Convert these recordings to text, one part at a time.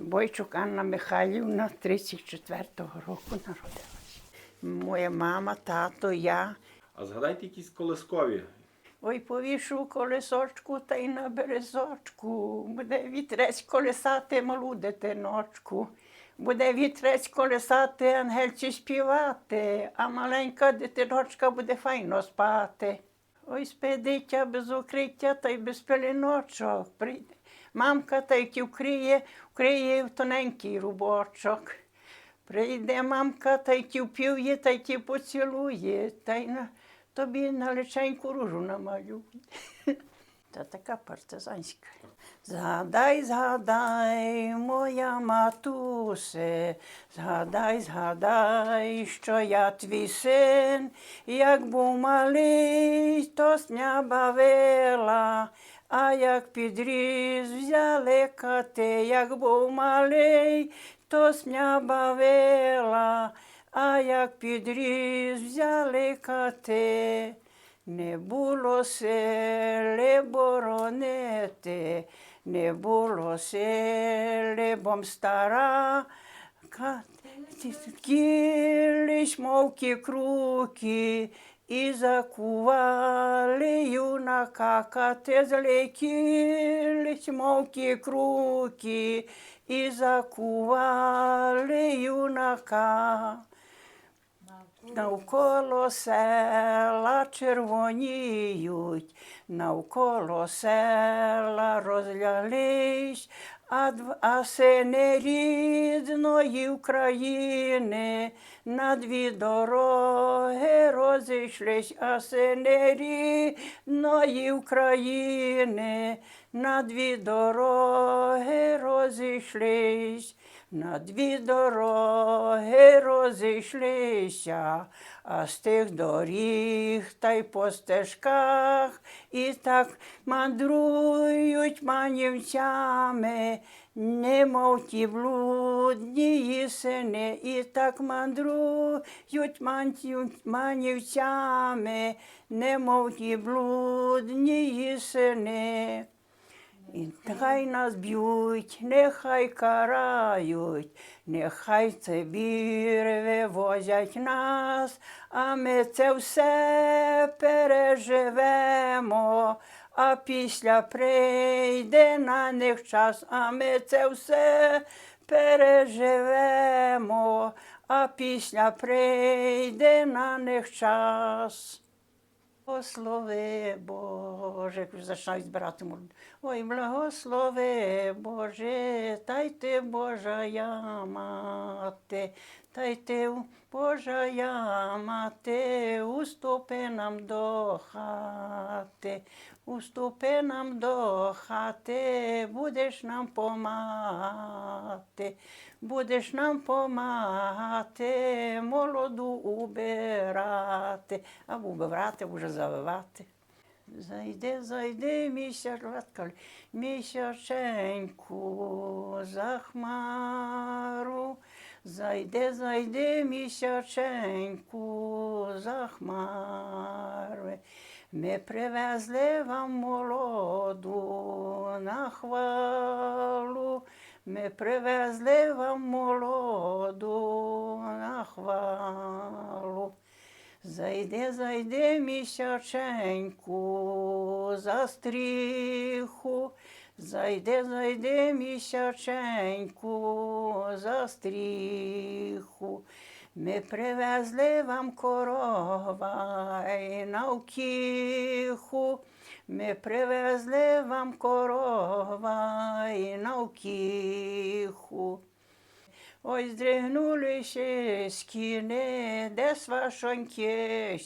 Бойчук Анна Михайлівна 34-го року народилася. Моя мама, тато, я. А згадайте якісь колискові. Ой, повішу колесочку та й на березочку. Буде вітрець колесати малу дитиночку. Буде вітрець колесати, ангельці співати, а маленька дитиночка буде файно спати. Ой, спи дитя без укриття та й без пеленочок. Прийде мамка та й вкриє, вкриє в тоненький рубочок. Прийде мамка та й ті впів'є, та й ті поцілує, та й на тобі на личеньку ружу намалює. Та така партизанська. Згадай, згадай, моя матусе, згадай, згадай, що я твій син, як був малий, то сня бавила, а як підріс, взяли кати, як був малий, то сня бавила, а як підріс, взяли кати. Не було сили боронити, не було сили, бом стара. Кілись мовки круки, і закували юнака кати злетілись мовки круки, і закували юнака. Навколо села червоніють, навколо села розлялись, а, а сини рідної України на дві дороги розійшлись, а сини рідної України на дві дороги розійшлись. На дві дороги розійшлися, а з тих доріг та й по стежках, і так мандрують манівцями, немов ті блудні сини, і так мандрують манівцями, немов ті блудні сини. І нехай нас б'ють, нехай карають, нехай це бір вивозять нас, а ми це все переживемо. А після прийде на них час, а ми це все переживемо, а після прийде на них час. Благослови Боже, як починають збирати молитву. Ой, благослови Боже, та й ти Божа я мати, та й ти Божа я уступи нам до хати, уступи нам до хати, будеш нам помагати, будеш нам помагати, молоду убирати, або убирати, вже завивати. Зайди, зайди, місяцька, місяченьку за хмару. Зайди, зайди, місяченьку за хмари. Ми привезли вам молоду на хвалу. Ми привезли вам молоду на хвалу. Зайди, зайди, місяченьку за стріху. Зайди, зайди, місяченьку за стріху. Ми привезли вам коровай на втіху. Ми привезли вам коровай на втіху. Ой, здригнулися скіни, де свашоньки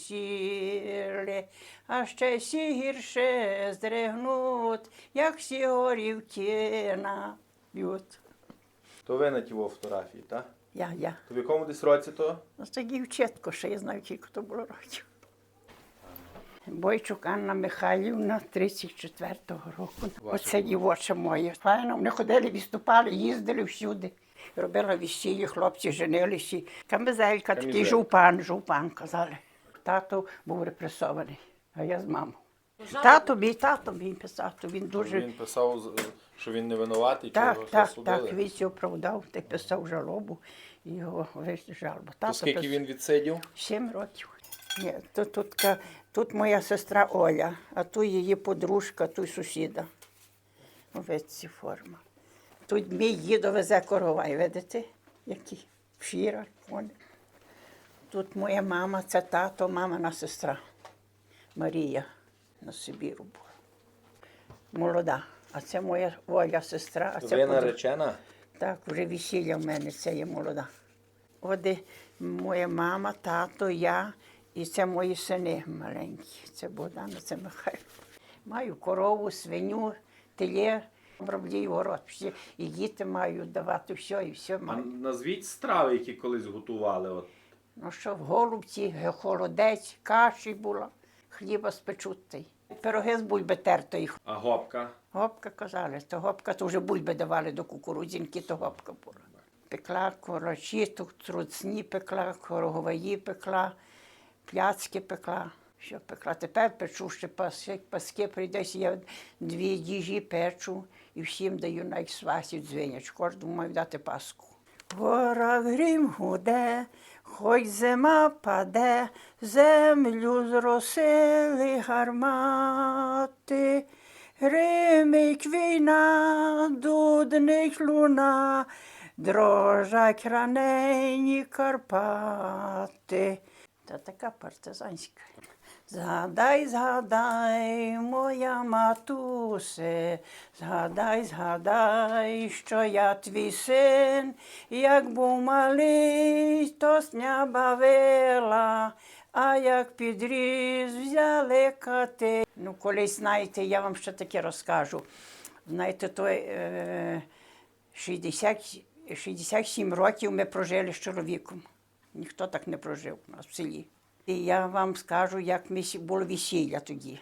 сіли, а ще сі гірше здригнуть, як сі горівки наб'ють. То ви на ті фотографії, так? Я, я. То в якому десь році то? Ну, Це дівчатко, ще я знаю, скільки то було років. Бойчук Анна Михайлівна 34-го року. Оце дівоче моє. Файно, вони ходили, виступали, їздили всюди. Робила весілля, хлопці женилися. Камизелька, такий жупан, жупан казали. Тато був репресований, а я з мамою. Тато мій, тато мій писав, то він дуже. Він писав, Що він не винуватий, чи Так, його так, засудили? так, він все оправдав, ти писав жалобу, і його весь жалобу. То скільки пис- він відсидів? Сім років. Ні, то, тут, тут моя сестра Оля, а тут її подружка, тут сусіда. Ось ці форма. Тут мій дідо везе коровай, видите, які в шірах. Тут моя мама, це тато, мамина сестра Марія на Сибіру була. Молода. А це моя Оля сестра, а це Ви наречена? Так, вже весілля в мене, це є молода. От моя мама, тато, я і це мої сини маленькі. Це Богдан, це Михайло. Маю корову, свиню, теле, оброблюю город. Всі, і діти маю давати все, і все А назвіть страви, які колись готували. От. Ну що, в голубці, холодець, каші була, хліба спечутий. Пироги з бульби тертої. А гопка? Гопка казали, то гопка, то вже бульби давали до кукурудзінки, то гопка була. Пекла корочі, то труцні пекла, короговаї пекла, пляцки пекла. Що пекла? Тепер печу ще паски, паски прийдеться, я дві діжі печу і всім даю на свасі дзвенять. Кожному маю дати паску. Гора грім гуде, хоч зима паде, землю зросили гармати. Гримить війна, дудник луна, дрожать ранені Карпати. Та така партизанська. Згадай, згадай, моя матусе, згадай, згадай, що я твій син, як був малий, то сня бавила, а як підріс, взяли кати. Ну, колись, знаєте, я вам ще таке розкажу. Знаєте, той е, 60, 67 років ми прожили з чоловіком. Ніхто так не прожив у нас в селі. І я вам скажу, як ми було весілля тоді.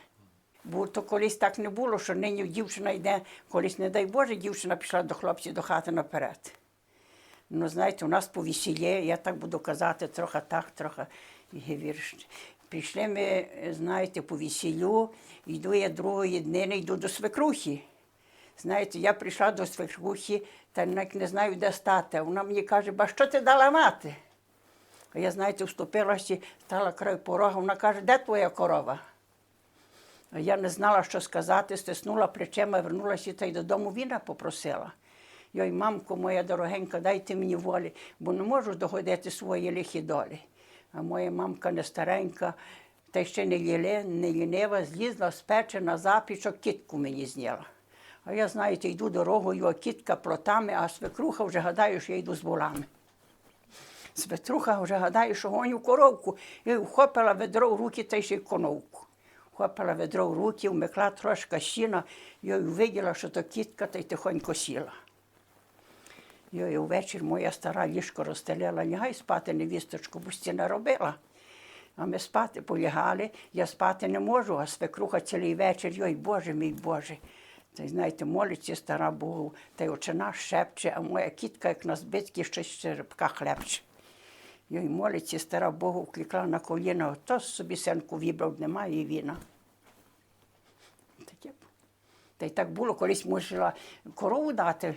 Бо то колись так не було, що нині дівчина йде, колись, не дай Боже, дівчина пішла до хлопців до хати наперед. Ну, знаєте, у нас по весіллі, я так буду казати, трохи так, трохи гірше. Прийшли ми, знаєте, по весіллю, йду я другої днини, йду до свекрухи. Знаєте, я прийшла до свекрухи, та навіть не знаю, де стати. Вона мені каже, ба що ти дала мати? Я, знаєте, вступилася, стала край порога, вона каже, де твоя корова? Я не знала, що сказати, стиснула плечима, вернулася та й додому віна попросила. Йой, мамко моя дорогенька, дайте мені волі, бо не можу догодити свої лихі долі. А моя мамка не старенька, та ще не, ліле, не лінива, злізла з печі на запічок, кітку мені зняла. А я, знаєте, йду дорогою, а кітка плотами, а свекруха вже гадаю, що я йду з волами. Свекруха вже гадає, що гоню коровку. І вхопила ведро в руки та ще й коновку. Вхопила ведро в руки, вмикла трошки сіна, і виділа, що то кітка, та й тихонько сіла. І ввечері моя стара ліжко розстелила, лягай спати, невісточку, бо стіна робила. А ми спати полягали, я спати не можу, а свекруха цілий вечір, йой, Боже мій Боже. Та й знаєте, молиться стара Богу, та й очина шепче, а моя кітка, як на збитки, з черепка хлебче. Йой, молиться стара Богу, вклікла на коліна, то собі сенку вібрав, немає і віна. Та й так було, колись можна корову дати.